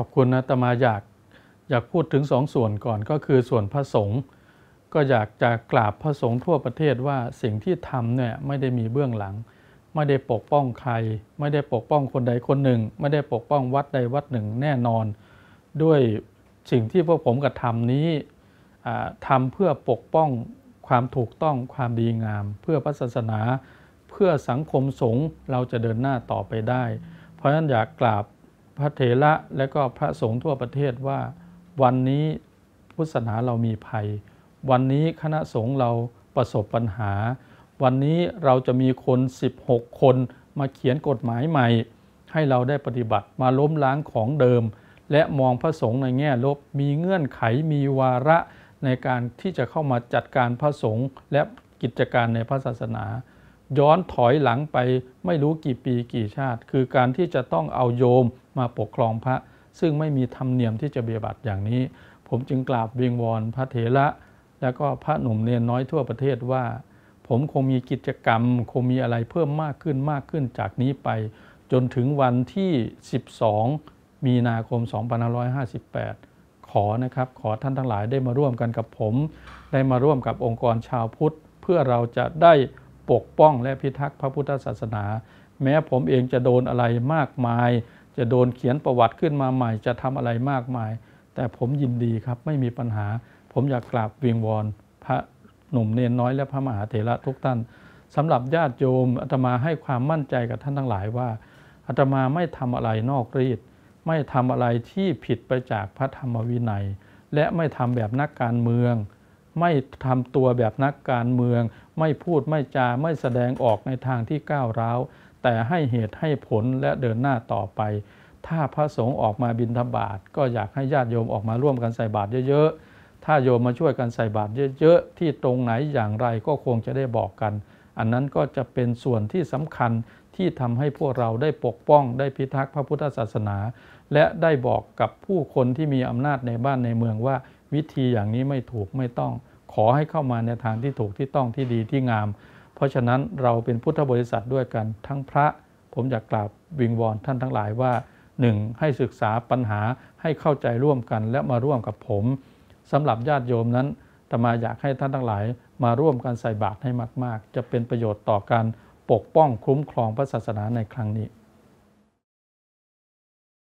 ขอบคุณนะตมาอยากอยากพูดถึงสองส่วนก่อนก็คือส่วนพระสงฆ์ก็อยากจะกราบพระสงฆ์ทั่วประเทศว่าสิ่งที่ทำเนี่ยไม่ได้มีเบื้องหลัง ไม่ได้ปกป้องใคร ไม่ได้ปกป้องคนใดคนหนึ่ง ไม่ได้ปกป้องวัดใดวัดหนึ่งแน่นอน ด้วยสิ่งที่พวกผมกระทำนี้ทำเพื่อปกป้องความถูกต้องความดีงาม เพื่อพระศาสนา เพื่อสังคมสงฆ์เราจะเดินหน้าต่อไปได้ เพราะฉะนั้นอยากกราบ พระเถระและก็พระสงฆ์ทั่วประเทศว่า วันนี้พุทธศาสนาเรามีภัย วันนี้คณะสงฆ์เราประสบปัญหา วันนี้เราจะมีคน 16 คนมาเขียนกฎหมายใหม่ ให้เราได้ปฏิบัติมาล้มล้างของเดิม และมองพระสงฆ์ในแง่ลบมีเงื่อนไขมีวาระในการที่จะเข้ามาจัดการพระสงฆ์และกิจการในพระศาสนา ย้อนถอยหลังไปไม่รู้กี่ปีกี่ชาติ คือการที่จะต้องเอาโยมมาปกครองพระ ซึ่งไม่มีธรรมเนียมที่จะเบียบัติอย่างนี้ ผมจึงกราบวิงวอนพระเถระ และก็พระหนุ่มเนนน้อยทั่วประเทศว่า ผมคงมีกิจกรรม คงมีอะไรเพิ่มมากขึ้นมากขึ้นจากนี้ไป จนถึงวันที่ 12 มีนาคม 2558 ขอนะครับ ขอท่านทั้งหลายได้มาร่วมกันกับผม ได้มาร่วมกับองค์กรชาวพุทธ เพื่อเราจะได้ ปกป้องและพิทักษ์พระพุทธศาสนา แม้ผมเองจะโดนอะไรมากมาย จะโดนเขียนประวัติขึ้นมาใหม่ จะทำอะไรมากมาย แต่ผมยินดีครับไม่มีปัญหา ผมอยากกราบวิงวอนพระหนุ่มเนนน้อยและพระมหาเถระทุกท่านสำหรับญาติโยมอาตมาให้ความมั่นใจกับท่านทั้งหลายว่าอาตมาไม่ทำอะไรนอกรีดไม่ทำอะไรที่ผิดไปจากพระธรรมวินัย และไม่ทำแบบนักการเมือง ไม่ทำตัวแบบนักการเมือง ไม่พูดไม่จาไม่แสดงออกในทางที่ก้าวร้าว แต่ให้เหตุให้ผลและเดินหน้าต่อไป ถ้าพระสงฆ์ออกมาบิณฑบาตก็อยากให้ญาติโยมออกมาร่วมกันใส่บาตรเยอะๆ ถ้าโยมมาช่วยกันใส่บาตรเยอะๆ ที่ตรงไหนอย่างไรก็คงจะได้บอกกัน อันนั้นก็จะเป็นส่วนที่สำคัญที่ทำให้พวกเราได้ปกป้องได้พิทักษ์พระพุทธศาสนา และได้บอกกับผู้คนที่มีอำนาจในบ้านในเมืองว่า วิธีอย่างนี้ไม่ถูกไม่ต้อง ขอให้เข้ามาในทางที่ถูกที่ต้องที่ดีที่งาม เพราะฉะนั้นเราเป็นพุทธบริษัทด้วยกันทั้งพระ ผมอยากกราบวิงวอนท่านทั้งหลายว่า 1. ให้ศึกษาปัญหาให้เข้าใจร่วมกันและมาร่วมกับผมสำหรับญาติโยมนั้นตมาอยากให้ท่านทั้งหลาย มาร่วมกันใส่บาตรให้มาก ๆ จะเป็นประโยชน์ต่อการปกป้องคุ้มครองพระศาสนาในครั้งนี้